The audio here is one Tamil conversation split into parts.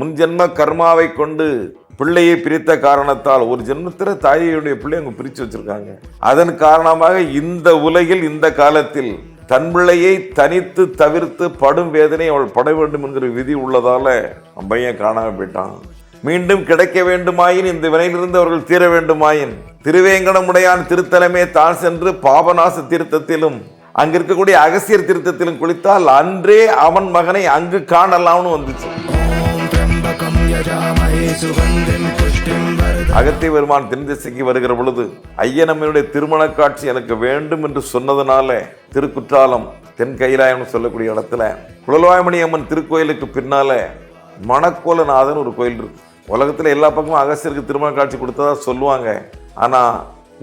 முன்ஜென்ம கர்மாவை கொண்டு பிள்ளையை பிரித்த காரணத்தால் ஒரு ஜென்மத்தில் தாயுடைய பிள்ளை அவங்க பிரித்து வச்சுருக்காங்க. அதன் காரணமாக இந்த உலகில் இந்த காலத்தில் தன் பிள்ளையை தனித்து தவிர்த்து படும் வேதனை அவள் பட வேண்டும் என்கிற விதி உள்ளதால் பையன் காணாமல் போயிட்டான். மீண்டும் கிடைக்க வேண்டுமாயின் இந்த வினையிலிருந்து அவர்கள் தீர வேண்டுமாயின் திருவேங்கடமுடையான் திருத்தலமே தான் சென்று பாபநாச தீர்த்தத்திலும் அங்கு இருக்கக்கூடிய அகசியர் திருத்தத்திலும் குளித்தால் அன்றே அவன் மகனை அங்கு காணலாம்னு வந்துச்சு. அகத்திய பெருமான் தென் திசைக்கு வருகிற பொழுது ஐயனம்மனுடைய திருமண காட்சி எனக்கு வேண்டும் என்று சொன்னதுனால திருக்குற்றாலம் தென் கைலாயம்னு சொல்லக்கூடிய இடத்துல குழலாயமணி அம்மன் திருக்கோயிலுக்கு பின்னால மணக்கோலநாதன் ஒரு கோயில் இருக்கு. உலகத்தில் எல்லா பக்கமும் அகஸ்தியருக்கு திருமண காட்சி கொடுத்ததா சொல்லுவாங்க. ஆனால்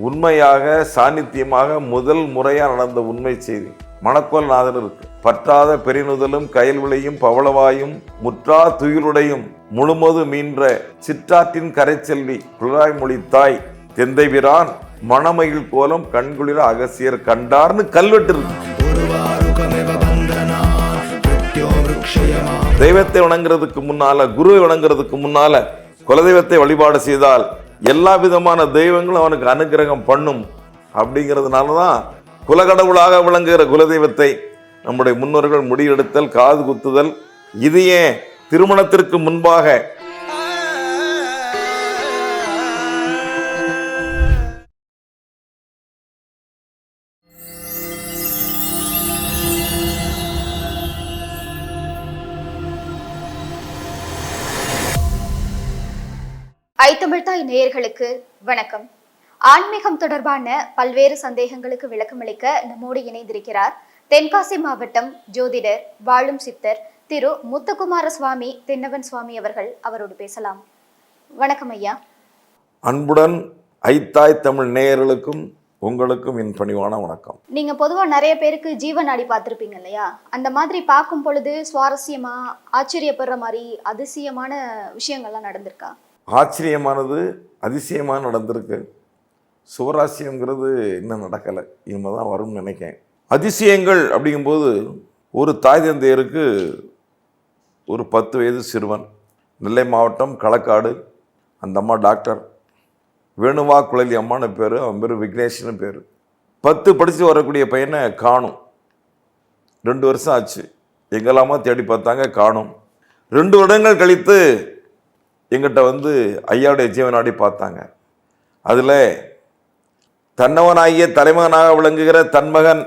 உண்மையாக சாநித்தியமாக முதல் முறையாக நடந்த உண்மை செய்தி. மணக்கோல் நாதன் இருக்கு. பற்றாத பெருநுதலும் கயல்விளையும் பவளவாயும் முற்றா துயிலுடையும் முழுமது மீன்ற சிற்றாற்றின் கரைச்செல்வி குழாய் மொழித்தாய் தெந்தை விரான் மணமயில் கோலம் கண்குளிர அகசியர் கண்டார்னு கல்வெட்டு தெய்வத்தை வணங்குறதுக்கு முன்னால குருவை வணங்குறதுக்கு முன்னால குலதெய்வத்தை வழிபாடு செய்தால் எல்லா விதமான தெய்வங்களும் அவனுக்கு அனுக்கிரகம் பண்ணும் அப்படிங்கிறதுனால தான் குலகடவுளாக விளங்குகிற குலதெய்வத்தை நம்முடைய முன்னோர்கள் முடியெடுத்தல் காது குத்துதல் இது ஏன் திருமணத்திற்கு முன்பாக ஐத்தமிழ்தாய் நேயர்களுக்கு வணக்கம். ஆன்மீகம் தொடர்பான பல்வேறு சந்தேகங்களுக்கு விளக்கமளிக்க நம்மோடு இணைந்திருக்கிறார் தென்காசி மாவட்டம் ஜோதிடர் வாழும் சித்தர் திரு முத்துக்குமார சுவாமி தென்னவன் சுவாமி அவர்கள் அவரோடு பேசலாம். வணக்கம் ஐயா. அன்புடன் ஐத்தாய் தமிழ் நேயர்களுக்கும் உங்களுக்கும் என் பணிவான வணக்கம். நீங்க பொதுவா நிறைய பேருக்கு ஜீவநாடி பார்த்திருப்பீங்க இல்லையா? அந்த மாதிரி பார்க்கும் பொழுது சுவாரஸ்யமா ஆச்சரியப்படுற மாதிரி அதிசயமான விஷயங்கள்லாம் நடந்திருக்கா? ஆச்சரியமானது அதிசயமாக நடந்திருக்கு. சுவராசியங்கிறது இன்னும் நடக்கலை. இனிமே தான் வரும்னு நினைக்கேன் அதிசயங்கள் அப்படிங்கும்போது ஒரு தாய் தந்தையருக்கு ஒரு பத்து வயது சிறுவன். நெல்லை மாவட்டம் களக்காடு. அந்த அம்மா டாக்டர். வேணுவா குழலி அம்மான்னு பேர். அவன் பேர் விக்னேஷ்னு பேர். பத்து படித்து வரக்கூடிய பையனை காணும். ரெண்டு வருஷம் ஆச்சு. எங்கெல்லாமா தேடி பார்த்தாங்க காணும். ரெண்டு வருடங்கள் கழித்து எங்கிட்ட வந்து ஐயாவுடைய ஜீவனாடி பார்த்தாங்க. அதில் தன்னவனாகிய தலைமகனாக விளங்குகிற தன்மகன்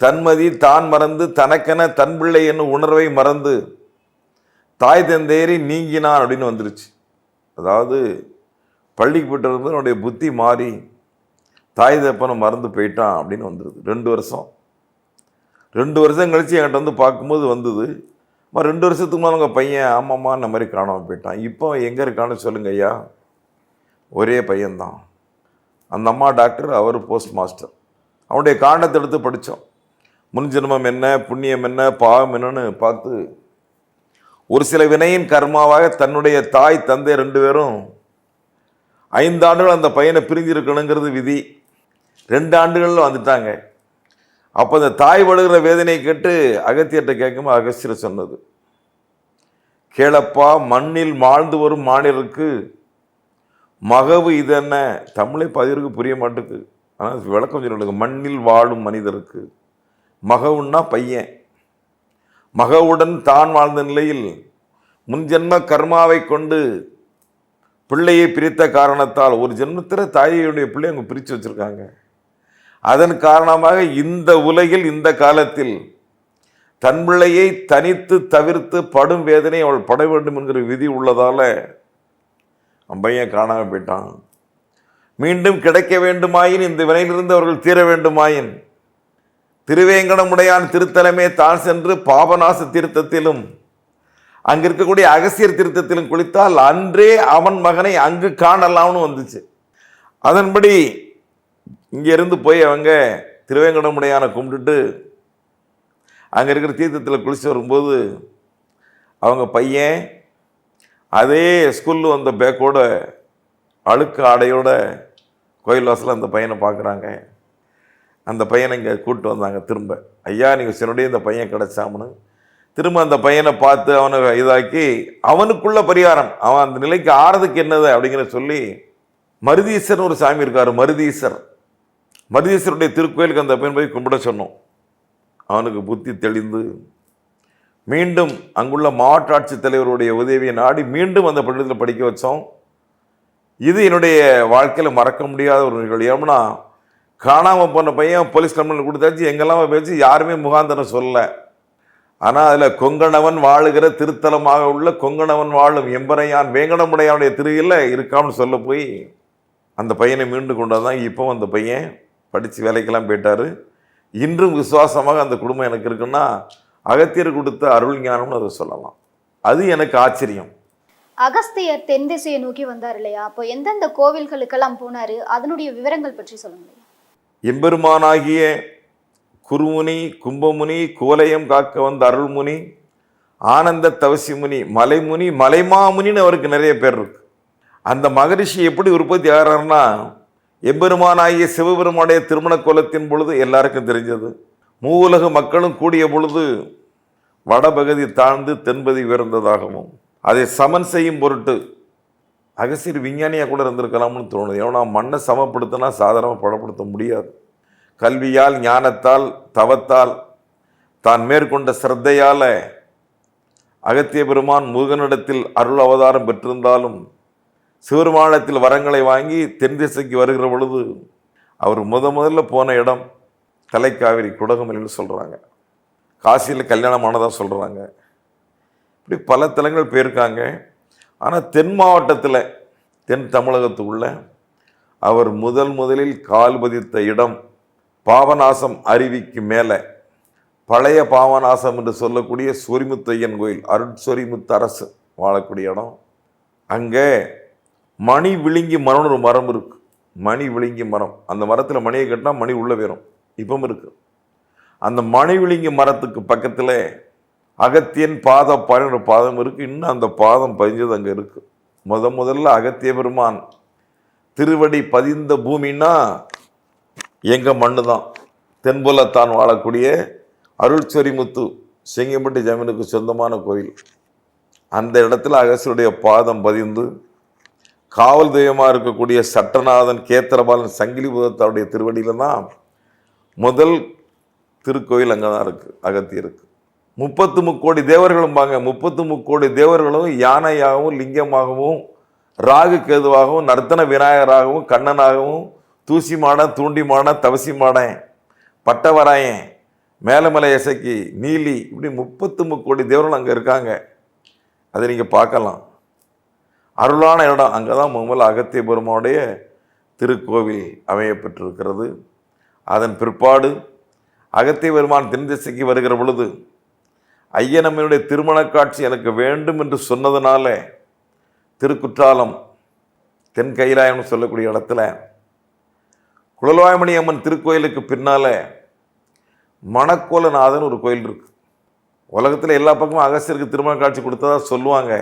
தன்மதி தான் மறந்து தனக்கென தன் பிள்ளை என்னும் உணர்வை மறந்து தாய் தந்தையரை நீங்கினான் அப்படின்னு வந்துருச்சு. அதாவது பள்ளிக்கு போயிட்டு இருந்து என்னுடைய புத்தி மாறி தாய் தப்பனை மறந்து போயிட்டான் அப்படின்னு வந்துடுது ரெண்டு வருஷம். ரெண்டு வருஷம் கழித்து என்கிட்ட வந்து பார்க்கும்போது வந்தது அம்மா ரெண்டு வருஷத்துக்கு மேலே உங்கள் பையன் ஆமாம்மா இந்த மாதிரி காணாமல் போயிட்டான் இப்போ எங்கே இருக்கான்னு சொல்லுங்க ஐயா. ஒரே பையன்தான். அந்த அம்மா டாக்டர் அவர் போஸ்ட் மாஸ்டர் அவனுடைய காண்டத்தை எடுத்து படித்தோம். முன்ஜென்மம் என்ன புண்ணியம் என்ன பாவம் என்னன்னு பார்த்து ஒரு சில வினையின் கர்மாவாக தன்னுடைய தாய் தந்தை ரெண்டு பேரும் ஐந்து ஆண்டுகள் அந்த பையனை பிரிஞ்சிருக்கணுங்கிறது விதி. ரெண்டு ஆண்டுகளில் வந்துட்டாங்க. அப்போ அந்த தாய் வழுகிற வேதனையை கேட்டு அகத்தியர்கிட்ட கேட்கும்போது அகஸ்தியர் சொன்னது கேளப்பா மண்ணில் மாழ்ந்து வரும் மாநிலருக்கு மகவு இதென்ன தமிழை பதிருக்கு புரிய மாட்டுக்கு. ஆனால் விளக்கம் சொல்லுங்க மண்ணில் வாழும் மனிதருக்கு மகவுன்னா பையன். மகவுடன் தான் வாழ்ந்த நிலையில் முன்ஜென்ம கர்மாவை கொண்டு பிள்ளையை பிரித்த காரணத்தால் ஒரு ஜென்மத்தில் தாயையுடைய பிள்ளை அவங்க பிரித்து வச்சுருக்காங்க. அதன் காரணமாக இந்த உலகில் இந்த காலத்தில் தன் பிள்ளையை தனித்து தவிர்த்து படும் வேதனை அவள் பட வேண்டும் என்கிற விதி உள்ளதால் அம்பையன் பையன் போயிட்டான். மீண்டும் கிடைக்க வேண்டுமாயின் இந்த வினையிலிருந்து அவர்கள் தீர வேண்டுமாயின் திருவேங்கடமுடையான் திருத்தலமே தான் சென்று பாபநாச தீர்த்தத்திலும் அங்கிருக்கக்கூடிய அகசியர் திருத்தத்திலும் குளித்தால் அன்றே அவன் மகனை அங்கு காணலாம்னு வந்துச்சு. அதன்படி இங்கேருந்து போய் அவங்க திருவேங்கடமுடையானை கும்பிட்டுட்டு அங்கே இருக்கிற தீர்த்தத்தில் குளிச்சு வரும்போது அவங்க பையன் அதே ஸ்கூலில் வந்த பேக்கோட அழுக்கு ஆடையோட கோயில் வாசலில் அந்த பையனை பார்க்குறாங்க. அந்த பையனை இங்கே கூப்பிட்டு வந்தாங்க திரும்ப. ஐயா நீங்கள் சொன்னோடய இந்த பையன் கிடச்சாமனு. திரும்ப அந்த பையனை பார்த்து அவனை இதாக்கி அவனுக்குள்ள பரிகாரம். அவன் அந்த நிலைக்கு ஆறதுக்கு என்னது? அப்படிங்கிற சொல்லி மருதீசர்னு ஒரு சாமி இருக்கார் மருதீசர். மருதீசருடைய திருக்கோயிலுக்கு அந்த பையன் போய் கும்பிட சொன்னோம். அவனுக்கு புத்தி தெளிந்து மீண்டும் அங்குள்ள மாவட்ட ஆட்சித்தலைவருடைய உதவியை நாடி மீண்டும் அந்த பள்ளியில் படிக்க வச்சோம். இது என்னுடைய வாழ்க்கையில் மறக்க முடியாத ஒரு நிகழ்வு. ஏன்னா காணாமல் போன பையன் போலீஸ் கம்ப்ளைண்ட் கொடுத்தாச்சு எங்கெல்லாம் பேச்சு யாருமே முகாந்தரம் சொல்லலை. ஆனால் அதில் கொங்கணவன் வாழுகிற திருத்தலமாக உள்ள கொங்கணவன் வாழும் எம்பரையான் வேங்கடமுடையானுடைய திருவியில் இருக்கான்னு சொல்ல போய் அந்த பையனை மீண்டு கொண்டு வந்தான். இப்போ அந்த பையன் படித்து வேலைக்கெல்லாம் போயிட்டாரு. இன்றும் விசுவாசமாக அந்த குடும்பம் எனக்கு இருக்குன்னா அகத்தியர் கொடுத்த அருள் ஞானம்னு அதை சொல்லலாம். அது எனக்கு ஆச்சரியம். அகஸ்தியர் தென் திசையை நோக்கி வந்தார் இல்லையா? அப்போ எந்தெந்த கோவில்களுக்கெல்லாம் போனாரு? அதனுடைய விவரங்கள் பற்றி சொல்லுங்க எம்பெருமானாகிய குருமுனி கும்பமுனி கோலயம் காக்க வந்த அருள்முனி ஆனந்த தவசிமுனி மலைமுனி மலைமாமுனின்னு அவருக்கு நிறைய பேர் இருக்கு. அந்த மகரிஷி எப்படி உற்பத்தி ஆகிறாருன்னா எம்பெருமானாகிய சிவபெருமானுடைய திருமண கோலத்தின் பொழுது எல்லாருக்கும் தெரிஞ்சது. மூவுலக மக்களும் கூடிய பொழுது வடபகுதி தாழ்ந்து தென்பதி உயர்ந்ததாகவும் அதை சமன் செய்யும் பொருட்டு அகசியர் விஞ்ஞானியாக கூட இருந்திருக்கலாம்னு தோணுது. ஏன்னா மண்ணை சமப்படுத்தினா சாதாரணமாக படப்படுத்த முடியாது. கல்வியால் ஞானத்தால் தவத்தால் தான் மேற்கொண்ட சிரத்தையால் அகத்திய பெருமான் முருகனிடத்தில் அருள் அவதாரம் பெற்றிருந்தாலும் சிவருமானத்தில் வரங்களை வாங்கி தென் திசைக்கு வருகிற பொழுது அவர் முத முதல்ல போன இடம் தலைக்காவிரி குடகுமலைன்னு சொல்கிறாங்க காசியில் கல்யாணம் ஆனதாக சொல்கிறாங்க இப்படி பல தலங்கள் போயிருக்காங்க. ஆனால் தென் மாவட்டத்தில் தென் தமிழகத்துக்குள்ள அவர் முதல் முதலில் கால் பதித்த இடம் பாவநாசம் அருவிக்கு மேலே. பழைய பாவநாசம் என்று சொல்லக்கூடிய சொரிமுத்தையன் கோயில் அருட்சொரிமுத்து அரசு வாழக்கூடிய இடம். அங்கே மணி விழுங்கி மரம்னு ஒரு மரம் இருக்கு. மணி விழுங்கி மரம். அந்த மரத்தில் மணியை கட்டினா மணி உள்ளே வரும் இப்பவும் இருக்கு. அந்த மணி விழுங்கி மரத்துக்கு பக்கத்தில் அகத்தியன் பாத பதினொரு பாதம் இருக்கு. இன்னும் அந்த பாதம் பதிஞ்சது அங்கே இருக்கு. முத முதல்ல அகத்திய பெருமான் திருவடி பதிந்த பூமின்னா எங்கள் மண்ணு தான் தென்புலத்தான் வாழக்கூடிய அருள்சொரிமுத்து செங்கம்பட்டி ஜமீனுக்கு சொந்தமான கோயில். அந்த இடத்துல அகசியுடைய பாதம் பதிந்து காவல் தெய்வமாக இருக்கக்கூடிய சட்டநாதன் கேத்திரபாலன் சங்கிலி புதத்தாருடைய திருவடியில் தான் முதல் திருக்கோயில் அங்கே தான் இருக்குது அகத்தியருக்கு முப்பத்து முக்கோடி தேவர்களும் பாங்க முப்பத்து முக்கோடி தேவர்களும் யானையாகவும் லிங்கமாகவும் ராகு கேதுவாகவும் நர்த்தன விநாயகராகவும் கண்ணனாகவும் தூசி மாடன் தூண்டி மாடன் தவசி மாடன் பட்டவராயன் மேலமலை இசைக்கு நீலி இப்படி முப்பத்து முக்கோடி தேவர்கள் அங்கே இருக்காங்க. அதை நீங்கள் பார்க்கலாம். அருளான இடம். அங்கே தான் முதல் அகத்திய பெருமாவுடைய திருக்கோவில் அமையப்பட்டிருக்கிறது. அதன் பிற்பாடு அகத்திய பெருமான் தென்திசைக்கு வருகிற பொழுது ஐயனம்மனுடைய திருமண காட்சி எனக்கு வேண்டும் என்று சொன்னதுனால திருக்குற்றாலம் தென் கைலாயம்னு சொல்லக்கூடிய இடத்துல குழல்வாய்மணி அம்மன் திருக்கோயிலுக்கு பின்னால் மணக்கோலநாதன் ஒரு கோயில் இருக்குது உலகத்தில் எல்லா பக்கமும் அகஸ்தியருக்கு திருமண காட்சி கொடுத்ததா சொல்லுவாங்க.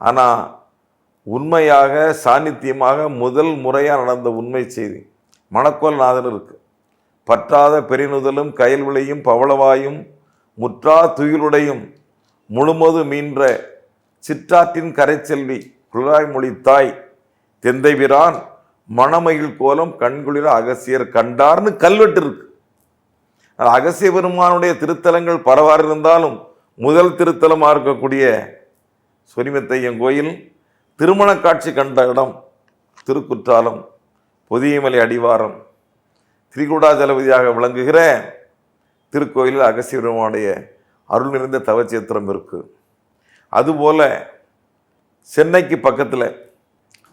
ஆனால் உண்மையாக சாநித்தியமாக முதல் முறையாக நடந்த உண்மை செய்தி. மணக்கோல் நாதன் இருக்குது பற்றாத பெருநுதலும் கயல் விளையும் பவளவாயும் முற்றா துயிலுடையும் முழுமது மீன்ற சிற்றாற்றின் கரைச்செல்வி குழாய்மொழி தாய் தெந்தைவிரான் மணமயில் கோலம் கண்குளிர அகசியர் கண்டார்னு கல்வெட்டு இருக்கு. அகசிய பெருமானுடைய திருத்தலங்கள் பரவாறு இருந்தாலும் முதல் திருத்தலமாக இருக்கக்கூடிய சொரிமத்தையன் கோயில் திருமண காட்சி கண்ட இடம் திருக்குற்றாலம் பொதியமலை அடிவாரம் திரிகுடாஜலபதியாக விளங்குகிற திருக்கோயிலில் அகசிபெருமானுடைய அருள் நிறைந்த தவச்சேத்திரம் இருக்கு. அதுபோல சென்னைக்கு பக்கத்தில்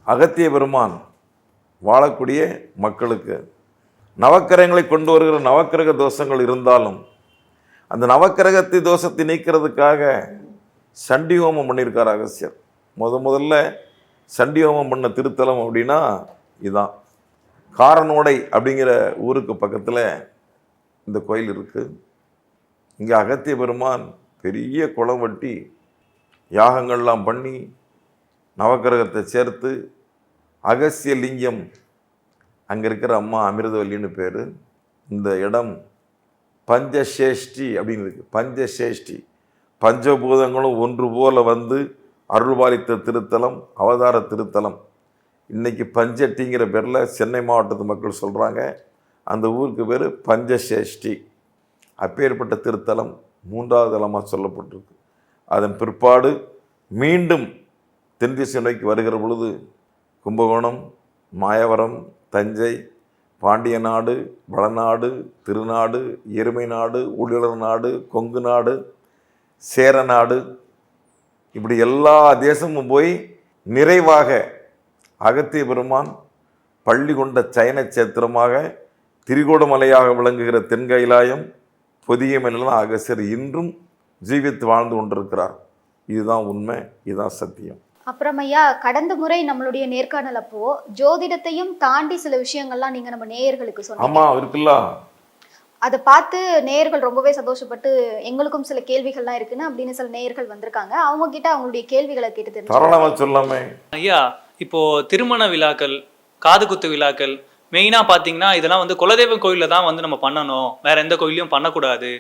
அகத்திய பெருமான் வாழக்கூடிய மக்களுக்கு நவக்கிரகங்களை கொண்டு வருகிற நவக்கிரக தோஷங்கள் இருந்தாலும் அந்த நவக்கிரகத்தை தோஷத்தை நீக்கிறதுக்காக சண்டி ஹோமம் பண்ணியிருக்கார் அகசியர் முத முதல்ல சண்டியோமம் பண்ண திருத்தலம் அப்படின்னா இதுதான் காரனோடை அப்படிங்கிற ஊருக்கு பக்கத்தில் இந்த கோயில் இருக்குது இங்கே அகத்திய பெருமான் பெரிய குளம் வட்டி யாகங்கள்லாம் பண்ணி நவக்கிரகத்தை சேர்த்து அகசிய லிங்கம் அங்கே இருக்கிற அம்மா அமிர்தவல்லின்னு பேர். இந்த இடம் பஞ்சசேஷ்டி அப்படின்னு இருக்குது பஞ்சசேஷ்டி. பஞ்சபூதங்களும் ஒன்று போல வந்து அருள்பாலித்த திருத்தலம் அவதார திருத்தலம். இன்றைக்கி பஞ்சட்டிங்கிற பேரில் சென்னை மாவட்டத்து மக்கள் சொல்கிறாங்க அந்த ஊருக்கு பேர் பஞ்சசேஷ்டி. அப்பேற்பட்ட திருத்தலம் மூன்றாவது தலமாக சொல்லப்பட்டிருக்கு. அதன் பிற்பாடு மீண்டும் தென்திசை நோக்கி வருகிற பொழுது கும்பகோணம் மாயவரம் தஞ்சை பாண்டிய நாடு வளநாடு திருநாடு எருமை நாடு ஊழியர் நாடு கொங்கு நாடு சேர நாடு இப்படி எல்லா தேசமும் போய் நிறைவாக அகத்திய பெருமான் பள்ளி கொண்ட சயன சேத்திரமாக திரிகோடமலையாக விளங்குகிற தென்கைலாயம் பொதிய மேலாம் அகசியர் இன்றும் ஜீவித்து வாழ்ந்து கொண்டிருக்கிறார். இதுதான் உண்மை இதுதான் சத்தியம். அப்புறம் ஐயா கடந்த முறை நம்மளுடைய நேர்காணல் அப்போ ஜோதிடத்தையும் தாண்டி சில விஷயங்கள்லாம் நீங்க நம்ம நேயர்களுக்கு சொன்னீங்க. ஆமாம் இருக்குல்ல. அதை பார்த்து நேயர்கள் ரொம்பவே சந்தோஷப்பட்டு எங்களுக்கும் சில கேள்விகள்லாம் இருக்குன்னு அப்படின்னு சில நேயர்கள் வந்திருக்காங்க. அவங்க கிட்ட அவங்களுடைய கேள்விகளை கேட்டு தெரிஞ்சு சொல்லாமே. ஐயா இப்போ திருமண விழாக்கள் காது குத்து விழாக்கள் மெயினாக பார்த்தீங்கன்னா இதெல்லாம் வந்து குலதெய்வம் கோயிலில் தான் வந்து நம்ம பண்ணணும். வேற எந்த கோயிலையும் பண்ணக்கூடாது.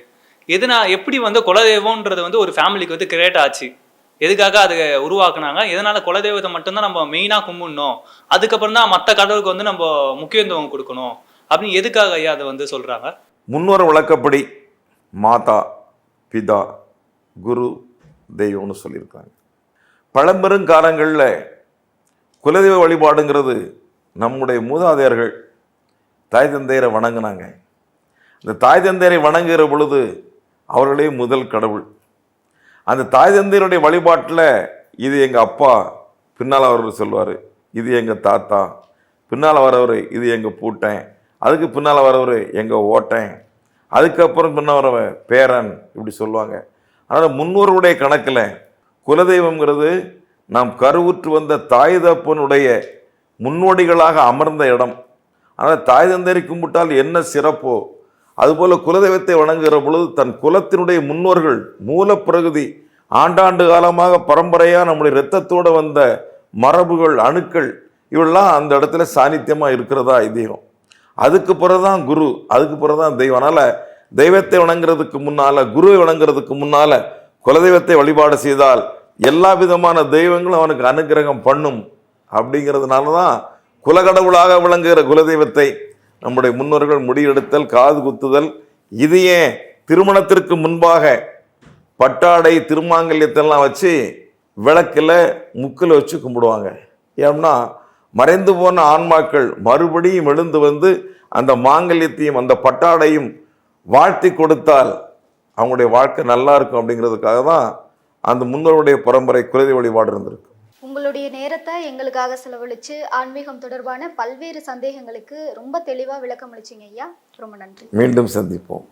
எதுனா எப்படி வந்து குலதெய்வம்ன்றது வந்து ஒரு ஃபேமிலிக்கு வந்து கிரியேட் ஆச்சு? எதுக்காக அதை உருவாக்குனாங்க? எதனால குலதெய்வத்தை மட்டும்தான் நம்ம மெயினாக கும்பிடணும்? அதுக்கப்புறம் தான் மற்ற கடவுளுக்கு வந்து நம்ம முக்கியத்துவம் கொடுக்கணும். அப்படின்னு எதுக்காக ஐயா அதை வந்து சொல்றாங்க? முன்னோர் வழக்கப்படி மாதா பிதா குரு தெய்வம்னு சொல்லியிருக்காங்க பழம்பெருங்காலங்களில் குலதெய்வ வழிபாடுங்கிறது நம்முடைய மூதாதையர்கள் தாய் தந்தையரை வணங்கினாங்க. அந்த தாய் தந்தையரை வணங்குகிற பொழுது அவர்களே முதல் கடவுள். அந்த தாய் தந்தையருடைய வழிபாட்டில் இது எங்கள் அப்பா பின்னால் அவர் சொல்லுவார் இது எங்கள் தாத்தா பின்னால் வரவர் இது எங்கள் பூட்டன் அதுக்கு பின்னால் வரவர் எங்கள் ஓட்டன். அதுக்கப்புறம் பின்ன வரவன் பேரன் இப்படி சொல்லுவாங்க. அதனால் முன்னோருடைய கணக்கில் குலதெய்வம்ங்கிறது நாம் கருவுற்று வந்த தாய் தப்பனுடைய முன்னோடிகளாக அமர்ந்த இடம். ஆனால் தாய் தந்தையரை கும்பிட்டால் என்ன சிறப்போ? அதுபோல் குலதெய்வத்தை வணங்குகிற பொழுது தன் குலத்தினுடைய முன்னோர்கள் மூலப்பிரகுதி ஆண்டாண்டு காலமாக பரம்பரையாக நம்முடைய இரத்தத்தோடு வந்த மரபுகள் அணுக்கள் இவெல்லாம் அந்த இடத்துல சாநித்தியமாக இருக்கிறதா ஐதீகம். அதுக்கு பிறகுதான் குரு அதுக்கு பிறகுதான் தெய்வம். அதனால் தெய்வத்தை வணங்குறதுக்கு முன்னால் குருவை வணங்குறதுக்கு முன்னால் குலதெய்வத்தை வழிபாடு செய்தால் எல்லா விதமான தெய்வங்களும் அவனுக்கு அனுக்கிரகம் பண்ணும். அப்படிங்கிறதுனால தான் குலகடவுளாக விளங்குகிற குலதெய்வத்தை நம்முடைய முன்னோர்கள் முடியெடுத்தல் காது குத்துதல் இது ஏன் திருமணத்திற்கு முன்பாக பட்டாடை திருமாங்கல்யத்தெல்லாம் வச்சு விளக்கில் முக்கில் வச்சு கும்பிடுவாங்க. ஏன்னா மறைந்து போன ஆன்மாக்கள் மறுபடியும் எழுந்து வந்து அந்த மாங்கல்யத்தையும் அந்த பட்டாடையும் வாழ்த்தி கொடுத்தால் அவங்களுடைய வாழ்க்கை நல்லா இருக்கும் அப்படிங்கிறதுக்காக தான் அந்த முன்னோருடைய பரம்பரை குலதெய்வ வழிபாடு இருந்திருக்கு. உங்களுடைய நேரத்தை எங்களுக்காக செலவழிச்சு ஆன்மீகம் தொடர்பான பல்வேறு சந்தேகங்களுக்கு ரொம்ப தெளிவா விளக்கம் அளிச்சீங்க ஐயா. ரொம்ப நன்றி. மீண்டும் சந்திப்போம்.